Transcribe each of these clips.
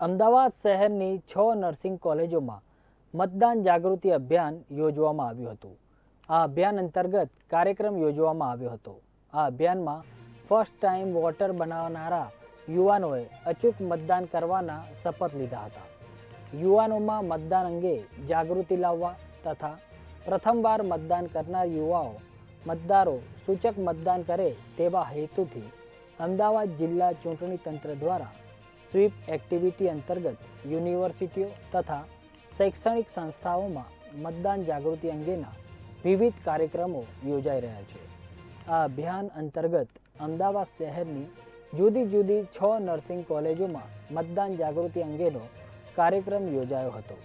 અમદાવાદ શહેરની છ નર્સિંગ કોલેજોમાં મતદાન જાગૃતિ અભિયાન યોજવામાં આવ્યું હતું. આ અભિયાન અંતર્ગત કાર્યક્રમ યોજવામાં આવ્યો હતો. આ અભિયાનમાં ફર્સ્ટ ટાઈમ વોટર બનાવનારા યુવાનોએ અચૂક મતદાન કરવાના શપથ લીધા હતા. યુવાનોમાં મતદાન અંગે જાગૃતિ લાવવા તથા પ્રથમવાર મતદાન કરનાર યુવાઓ મતદારો સૂચક મતદાન કરે તેવા હેતુથી અમદાવાદ જિલ્લા ચૂંટણી તંત્ર દ્વારા સ્વીપ એક્ટિવિટી અંતર્ગત યુનિવર્સિટીઓ તથા શૈક્ષણિક સંસ્થાઓમાં મતદાન જાગૃતિ અંગેના વિવિધ કાર્યક્રમો યોજાઈ રહ્યા છે. આ અભિયાન અંતર્ગત અમદાવાદ શહેરની જુદી જુદી છ નર્સિંગ કોલેજોમાં મતદાન જાગૃતિ અંગેનો કાર્યક્રમ યોજાયો હતો,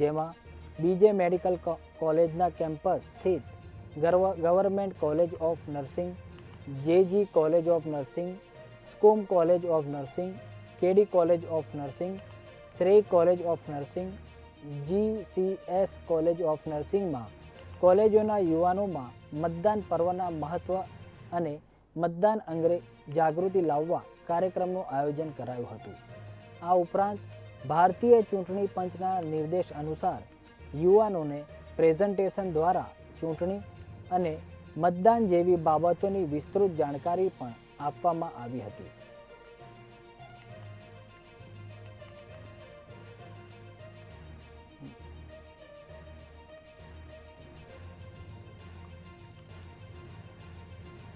જેમાં બીજે મેડિકલ કોલેજના કેમ્પસ સ્થિત government college of nursing, JG college of nursing, સ્કૂમ college of nursing KD college of nursing, Shrey college of nursing, GCS college of નર્સિંગમાં કોલેજોના યુવાનોમાં મતદાન પર્વના મહત્વ અને મતદાન અંગે જાગૃતિ લાવવા કાર્યક્રમનું આયોજન કરાયું હતું. આ ઉપરાંત ભારતીય ચૂંટણી પંચના નિર્દેશ અનુસાર યુવાનોને પ્રેઝન્ટેશન દ્વારા ચૂંટણી અને મતદાન જેવી બાબતોની વિસ્તૃત જાણકારી પણ આપવામાં આવી હતી.